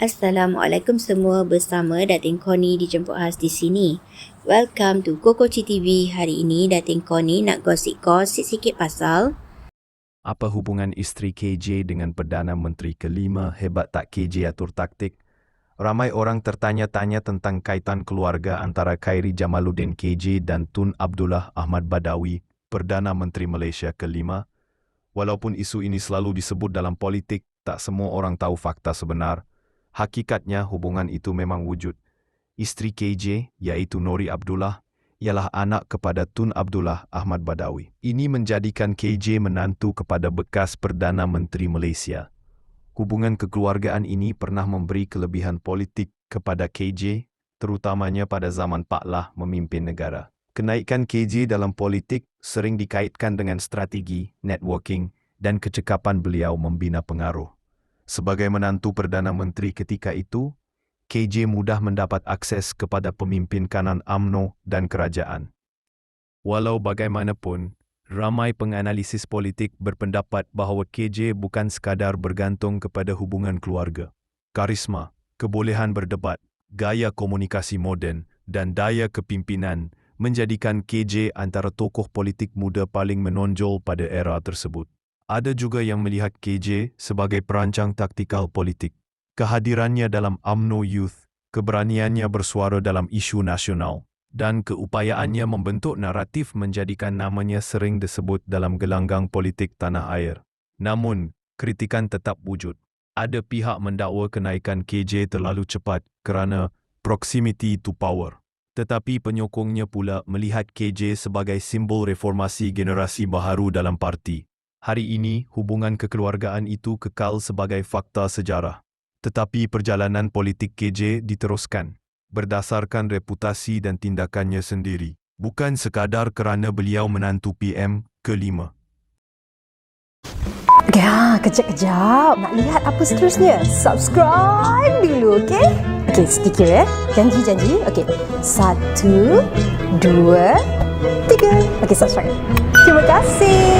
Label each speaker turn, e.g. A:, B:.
A: Assalamualaikum semua bersama Datin Koni dijemput khas di sini. Welcome to Kokoci TV. Hari ini Datin Koni nak gosip-gosip sikit pasal
B: Apa hubungan isteri KJ dengan Perdana Menteri kelima hebat tak KJ atur taktik? Ramai orang tertanya-tanya tentang kaitan keluarga antara Khairi Jamaluddin KJ dan Tun Abdullah Ahmad Badawi, Perdana Menteri Malaysia kelima. Walaupun isu ini selalu disebut dalam politik, tak semua orang tahu fakta sebenar. Hakikatnya hubungan itu memang wujud. Isteri KJ, iaitu Nori Abdullah, ialah anak kepada Tun Abdullah Ahmad Badawi. Ini menjadikan KJ menantu kepada bekas Perdana Menteri Malaysia. Hubungan kekeluargaan ini pernah memberi kelebihan politik kepada KJ, terutamanya pada zaman Pak Lah memimpin negara. Kenaikan KJ dalam politik sering dikaitkan dengan strategi, networking dan kecekapan beliau membina pengaruh. Sebagai menantu Perdana Menteri ketika itu, KJ mudah mendapat akses kepada pemimpin kanan AMNO dan kerajaan. Walau bagaimanapun, ramai penganalisis politik berpendapat bahawa KJ bukan sekadar bergantung kepada hubungan keluarga. Karisma, kebolehan berdebat, gaya komunikasi moden dan daya kepimpinan menjadikan KJ antara tokoh politik muda paling menonjol pada era tersebut. Ada juga yang melihat KJ sebagai perancang taktikal politik. Kehadirannya dalam AMNO Youth, keberaniannya bersuara dalam isu nasional, dan keupayaannya membentuk naratif menjadikan namanya sering disebut dalam gelanggang politik tanah air. Namun, kritikan tetap wujud. Ada pihak mendakwa kenaikan KJ terlalu cepat kerana proximity to power. Tetapi penyokongnya pula melihat KJ sebagai simbol reformasi generasi baharu dalam parti. Hari ini, hubungan kekeluargaan itu kekal sebagai fakta sejarah. Tetapi perjalanan politik KJ diteruskan berdasarkan reputasi dan tindakannya sendiri, bukan sekadar kerana beliau menantu PM kelima.
C: Ya, kejap-kejap. Nak lihat apa seterusnya? Subscribe dulu, okey? Okey, sedikit ya. Janji-janji. Okey. Satu, dua, tiga. Okey, subscribe. Terima kasih.